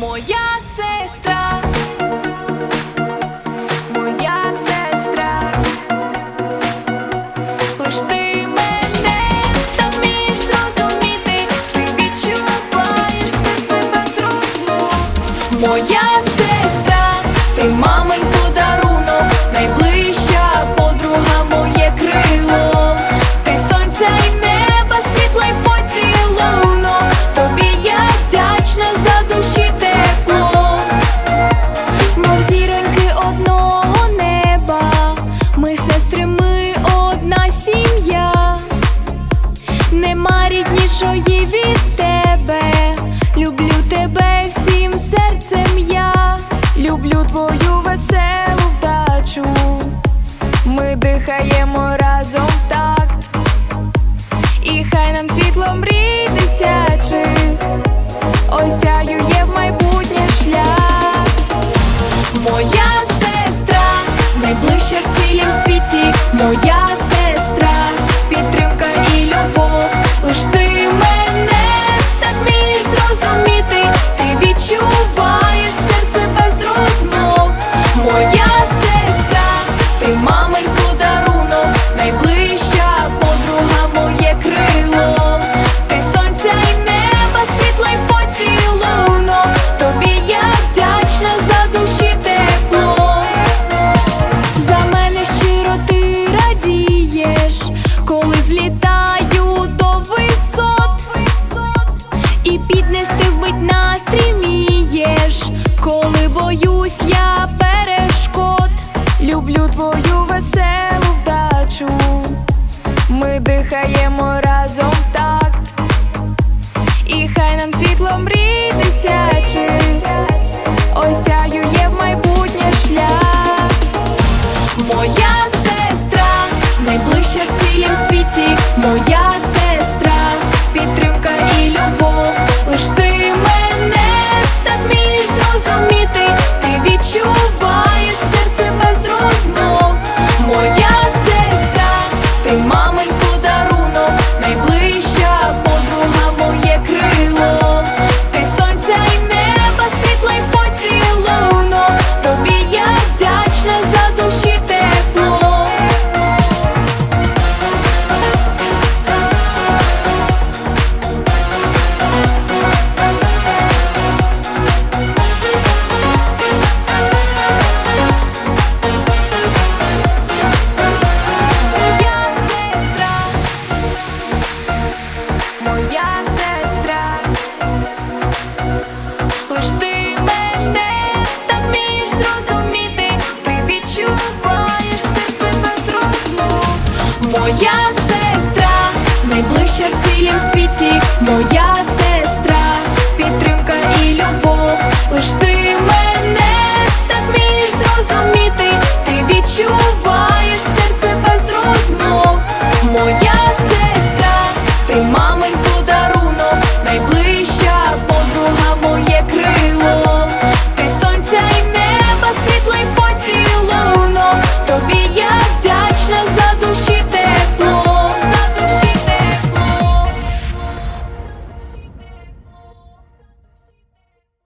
моя сестра. Моя сестра. Лиш ти мене вмієш зрозуміти. Ти відчуваєш серце безручно. Моя сестра. більшої від тебе, люблю тебе всім серцем я, люблю твою веселу вдачу, ми дихаємо разом в такт, і хай нам світло мрій дитячих. Осяює в майбутнє шлях. Видихаємо разом в такт, і хай нам світлом мрій дитячих осяює в майбутнє шлях. Моя сестра найближча в цілім світі. моя вечір в цілім світі моя.